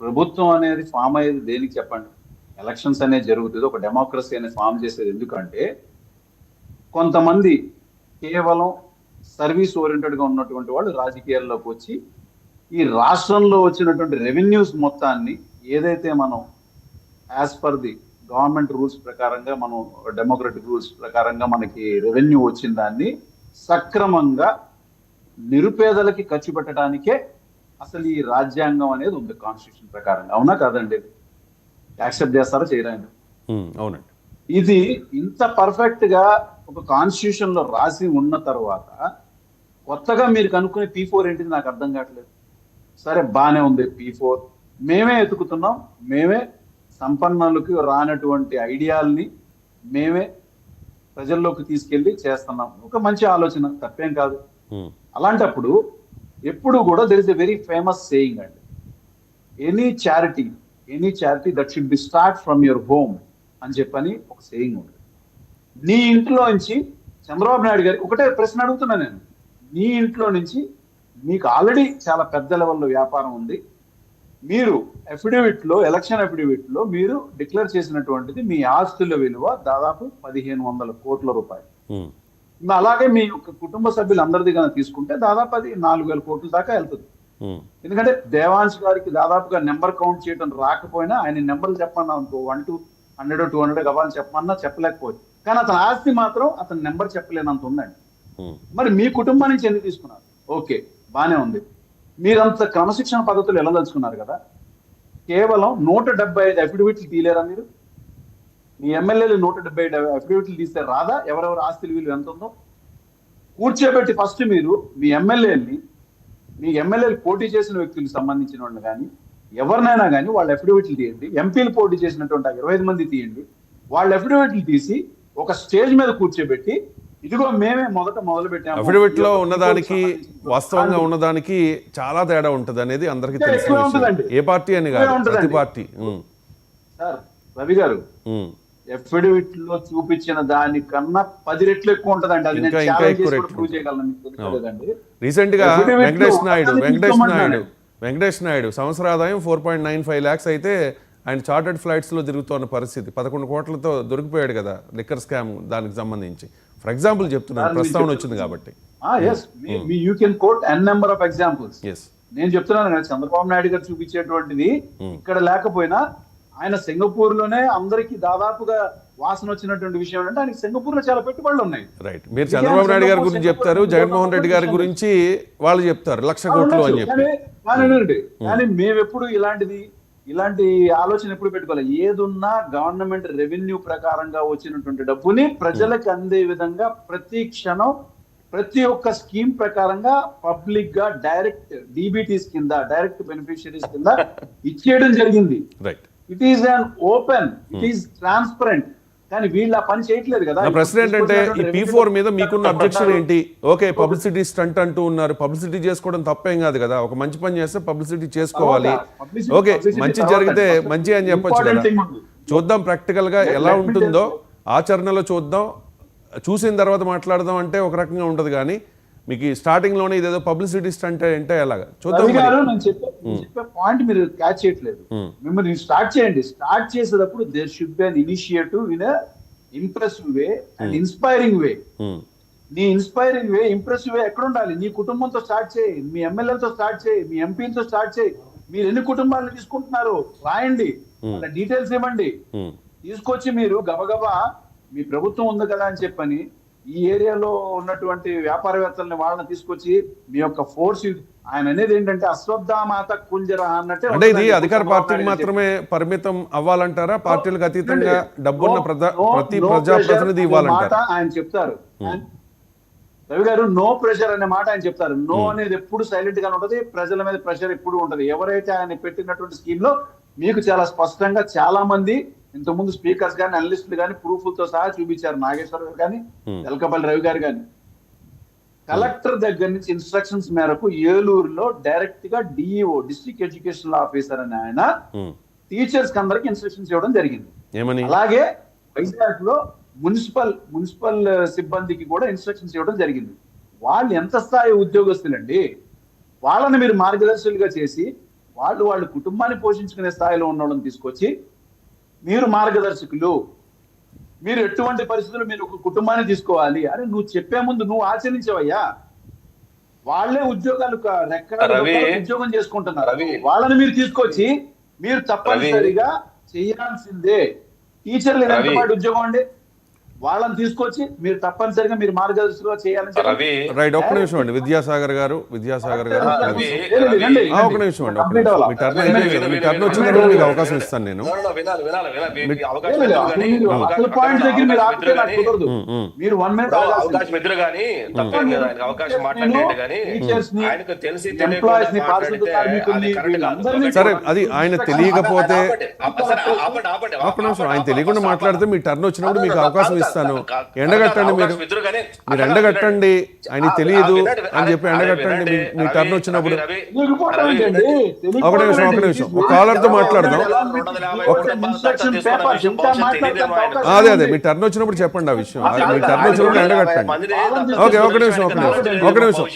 ప్రభుత్వం అనేది ఫామ్ అయ్యేది దేనికి చెప్పండి? ఎలక్షన్స్ అనేది జరుగుతుంది. ఒక డెమోక్రసీ అనేది ఫామ్ చేసేది ఎందుకంటే కొంతమంది కేవలం సర్వీస్ ఓరియంటెడ్గా ఉన్నటువంటి వాళ్ళు రాజకీయాల్లోకి వచ్చి ఈ రాష్ట్రంలో వచ్చినటువంటి రెవెన్యూస్ మొత్తాన్ని ఏదైతే మనం as per the government rules ప్రకారంగా మనం డెమోక్రటిక్ రూల్స్ ప్రకారంగా మనకి రెవెన్యూ వచ్చిన దాన్ని సక్రమంగా నిరుపేదలకి ఖర్చు పెట్టడానికే అసలు ఈ రాజ్యాంగం అనేది ఉంది కాన్స్టిట్యూషన్ ప్రకారంగా. అవునా కాదండి? యాక్సెప్ట్ చేస్తారా? చేయరా ఉమ్, అవునండి. ఇది ఇంత పర్ఫెక్ట్గా ఒక కాన్స్టిట్యూషన్లో రాసి ఉన్న తర్వాత కొత్తగా మీరు కనుక్కునే పీ ఫోర్ ఏంటిది నాకు అర్థం కావట్లేదు. సరే బానే ఉంది పీ ఫోర్ మేమే ఎతుకుతున్నాం మేమే సంపన్నులకు రానటువంటి ఐడియాల్ని మేమే ప్రజల్లోకి తీసుకెళ్ళి చేస్తున్నాం. ఒక మంచి ఆలోచన తప్పేం కాదు. అలాంటప్పుడు ఎప్పుడు కూడా there is a very famous saying అండి. Any charity any charity that should be start from your home అని చెప్పని ఒక సేయింగ్ ఉంది. నీ ఇంట్లో నుంచి చంద్రబాబు నాయుడు గారి ఒకటే ప్రశ్న అడుగుతున్నా నేను. నీ ఇంట్లో నుంచి మీకు ఆల్రెడీ చాలా పెద్ద లెవెల్లో వ్యాపారం ఉంది. మీరు అఫిడవిట్లో ఎలక్షన్ అఫిడవిట్లో మీరు డిక్లేర్ చేసినటువంటిది మీ ఆస్తుల విలువ దాదాపు పదిహేను వందల కోట్ల రూపాయలు. Hmm. అలాగే మీ యొక్క కుటుంబ సభ్యులందరిది కనుక తీసుకుంటే దాదాపు అది నాలుగు వేల కోట్ల దాకా వెళ్తుంది. ఎందుకంటే దేవాంశ్ గారికి దాదాపుగా నెంబర్ కౌంట్ చేయడం రాకపోయినా ఆయన నెంబర్లు చెప్పమన్నా అనుకో one to hundred two hundred కావాలని చెప్పమన్నా చెప్పలేకపోవచ్చు. కానీ అతని ఆస్తి మాత్రం అతని నెంబర్ చెప్పలేనంత ఉందండి. మరి మీ కుటుంబం నుంచి ఎందుకు తీసుకున్నారు? ఓకే బానే ఉంది. మీరంత క్రమశిక్షణ పద్ధతులు వెళ్ళదలుచుకున్నారు కదా? కేవలం నూట డెబ్బై ఐదు అఫిడవిట్లు తీలేరా మీరు? మీ ఎమ్మెల్యేలు నూట డెబ్బై అఫిడవిట్లు తీస్తే రాదా? ఎవరెవరు ఆస్తుల విలువ ఎంత ఉందో కూర్చోబెట్టి ఫస్ట్ మీరు మీ ఎమ్మెల్యేని మీ ఎమ్మెల్యేలు పోటీ చేసిన వ్యక్తులకు సంబంధించిన వాళ్ళు కానీ ఎవరినైనా కానీ వాళ్ళ అఫిడవిట్లు తీయండి. ఎంపీలు పోటీ చేసినటువంటి ఇరవై ఐదు మంది తీయండి. వాళ్ళ అఫిడవిట్లు తీసి ఒక స్టేజ్ మీద కూర్చోబెట్టి ఇదిగో మేమే మొదట మొదలు పెట్టాము అఫిడవిట్లో ఉన్నదానికి వాస్తవంగా ఉన్నదానికి చాలా తేడా ఉంటది అనేది అందరికీ ఉంటుందండి. ఏ పార్టీ అని కాదు ప్రతి. పార్టీ. సార్ రవి గారు ఉమ్, అఫిడవిట్లో చూపించిన దానికన్నా పది రెట్లు ఎక్కువ ఉంటదండి. అది నేను ఛాలెంజ్ చేసి కూడా ప్రూవ్ చేయగలను రీసెంట్గా వెంకటేష్ నాయుడు వెంకటేష్. నాయుడు వెంకటేష్ నాయుడు సంవత్సర ఆదాయం four point nine five lakhs అయితే ఆయన చార్టెడ్ ఫ్లైట్స్లో తిరుగుతున్న పరిస్థితి పదకొండు కోట్లతో దొరికిపోయాడు కదా లిక్కర్ స్కామ్ దానికి సంబంధించి. ఫర్ ఎగ్జాంపుల్ చెప్తున్నాను ప్రస్తావన వచ్చింది కాబట్టి. You can quote n number of examples నేను చెప్తున్నాను చంద్రబాబు నాయుడు గారు చూపించేటువంటిది Hmm. ఇక్కడ లేకపోయినా ఆయన సింగపూర్లోనే అందరికి దాదాపుగా వాసన వచ్చినటువంటి విషయం అంటే ఆయనకి సింగపూర్లో చాలా పెట్టుబడులు ఉన్నాయి. రైట్ మీరు చంద్రబాబు నాయుడు గారి గురించి చెప్తారు జగన్మోహన్ రెడ్డి గారి గురించి వాళ్ళు చెప్తారు లక్ష కోట్లు అని చెప్పి. వినండి. కానీ మేము ఎప్పుడు ఇలాంటిది ఇలాంటి ఆలోచన ఎప్పుడు పెట్టుకోవాలి ఏదున్నా గవర్నమెంట్ రెవెన్యూ ప్రకారంగా వచ్చినటువంటి డబ్బుని ప్రజలకు అందే విధంగా ప్రతి క్షణం ప్రతి ఒక్క స్కీమ్ ప్రకారంగా పబ్లిక్గా డైరెక్ట్ డీబీటీస్ కింద డైరెక్ట్ బెనిఫిషియరీస్ కింద ఇచ్చేయడం జరిగింది. Right it is an open it is transparent కానీ వీళ్ళు ఆ పని చేయట్లేదు కదా. ప్రశ్న ఏంటంటే ఈ పీ ఫోర్ మీద మీకున్న అబ్జెక్షన్ ఏంటి? ఓకే పబ్లిసిటీ స్టంట్ అంటూ ఉన్నారు. పబ్లిసిటీ చేసుకోవడం తప్పేం కాదు కదా. ఒక మంచి పని చేస్తే పబ్లిసిటీ చేసుకోవాలి. ఓకే మంచి జరిగితే మంచి అని చెప్పొచ్చు కదా. చూద్దాం ప్రాక్టికల్గా ఎలా ఉంటుందో ఆచరణలో చూద్దాం. చూసిన తర్వాత మాట్లాడదాం అంటే ఒక రకంగా ఉంటది కానీ మీకు ఈ స్టార్టింగ్లోనే ఇదేదో పబ్లిసిటీ స్టంట్ అంటే ఎలాగా? చూద్దాం నేను చెప్పే పాయింట్ మీరు క్యాచ్ చేయట్లేదు. మిమ్మల్ని స్టార్ట్ చేయండి. స్టార్ట్ చేసేటప్పుడు there should be an initiative in impressive way and inspiring way నీ ఇన్స్పైరింగ్ వే ఇంప్రెసివ్ వే ఎక్కడ ఉండాలి? నీ కుటుంబంతో స్టార్ట్ చేయి. మీ ఎమ్మెల్యేలతో స్టార్ట్ చేయి. మీ ఎంపీలతో స్టార్ట్ చేయి. మీరు ఎన్ని కుటుంబాలను తీసుకుంటున్నారు? రాయండి. వాళ్ళ డీటెయిల్స్ ఇవ్వండి. తీసుకొచ్చి మీరు గబగబా మీ ప్రభుత్వం ఉంది కదా అని చెప్పని ఈ ఏరియాలో ఉన్నటువంటి వ్యాపారవేత్తల్ని వాళ్ళని తీసుకొచ్చి మీ యొక్క ఫోర్స్ ఆయన అనేది ఏంటంటే అశ్వత్థామాత కుంజర అన్నట్టే అంటే ఇది. అధికార పార్టీకి మాత్రమే పరిమితం అవ్వాలంటారా? పార్టీలకు అతీతంగా. డబ్బున్న ప్రతి ప్రజాప్రతినిధి అనే ఇవ్వాలంటారా. మాట ఆయన చెప్తారు. రవి గారు నో ప్రెషర్ అనే మాట ఆయన చెప్తారు. నో అనేది ఎప్పుడు సైలెంట్ గానే ఉంటది. ప్రజల మీద ప్రెషర్ ఎప్పుడు ఉంటది. ఎవరైతే ఆయన పెట్టినటువంటి స్కీమ్లో మీకు చాలా స్పష్టంగా చాలా మంది ఇంతకుముందు స్పీకర్స్ కానీ అనలిస్టులు కానీ ప్రూఫ్లతో సహా చూపించారు నాగేశ్వర గారు కానీ. ఎలకపల్లి రవి గారు కానీ కలెక్టర్ దగ్గర నుంచి ఇన్స్ట్రక్షన్స్ మేరకు ఏలూరులో డైరెక్ట్గా డిఈఓ డిస్ట్రిక్ట్ ఎడ్యుకేషనల్ ఆఫీసర్ అని ఆయన టీచర్స్ అందరికి ఇన్స్ట్రక్షన్స్ ఇవ్వడం జరిగింది. అలాగే వైజాగ్లో మున్సిపల్ మున్సిపల్ సిబ్బందికి కూడా ఇన్స్ట్రక్షన్స్ ఇవ్వడం జరిగింది. వాళ్ళు ఎంత స్థాయి ఉద్యోగస్తులండి? వాళ్ళని మీరు మార్గదర్శులుగా చేసి వాళ్ళు వాళ్ళ కుటుంబాన్ని పోషించుకునే స్థాయిలో ఉన్న వాళ్ళని తీసుకొచ్చి మీరు మార్గదర్శకులు. మీరు ఎటువంటి పరిస్థితుల్లో మీరు ఒక కుటుంబాన్ని తీసుకోవాలి? అరే నువ్వు చెప్పే ముందు నువ్వు ఆచరించవయ్యా. వాళ్ళే ఉద్యోగాలు ఉద్యోగం చేసుకుంటున్నారు. వాళ్ళని మీరు తీసుకొచ్చి మీరు తప్పనిసరిగా చేయాల్సిందే. టీచర్లు. ఎంతపాటి ఉద్యోగం అండి? వాళ్ళని తీసుకొచ్చి మీరు తప్పనిసరిగా మీరు మార్గదర్శకులుగా చేయాలని రైట్ ఒక్క నిమిషం అండి. విద్యాసాగర్ గారు విద్యాసాగర్ గారు ఒక. నిమిషం అండి ఒక నిమిషం. మీ టర్న్ అయిపోయింది. మీ. మీకు అవకాశం ఇస్తాను నేను పాయింట్ దగ్గర మీరు ఆపితే నాకు కుదరదు. మీరు వన్ మినిట్ అవకాశం ఎదురు కానీ తప్పేం లేదు ఆయనకు అవకాశం ఆయనకు తెలిసి సరే అది ఆయన తెలియకపోతే ఆపండి, ఆపండి, సరే, ఆపండి, ఆపండి, ఒక్క నిమిషం ఆయన తెలియకుండా మాట్లాడితే మీ టర్న్ వచ్చినప్పుడు మీకు అవకాశం ఇస్తాను ఎండగట్టండి మీరు మీరు ఎండగట్టండి ఆయనకి ఆ, తెలియదు అని చెప్పి ఎండగట్టండి మీ- టర్న్ వచ్చినప్పుడు? ఒక నిమిషం, ఒక నిమిషం. ఒక కాలర్తో మాట్లాడదాం. అదే అదే. మీ టర్న్ వచ్చినప్పుడు చెప్పండి ఆ విషయం మీ టర్న్ వచ్చినప్పుడు ఎండగట్టండి ఓకే ఒక నిమిషం ఒక నిమిషం ఒక నిమిషం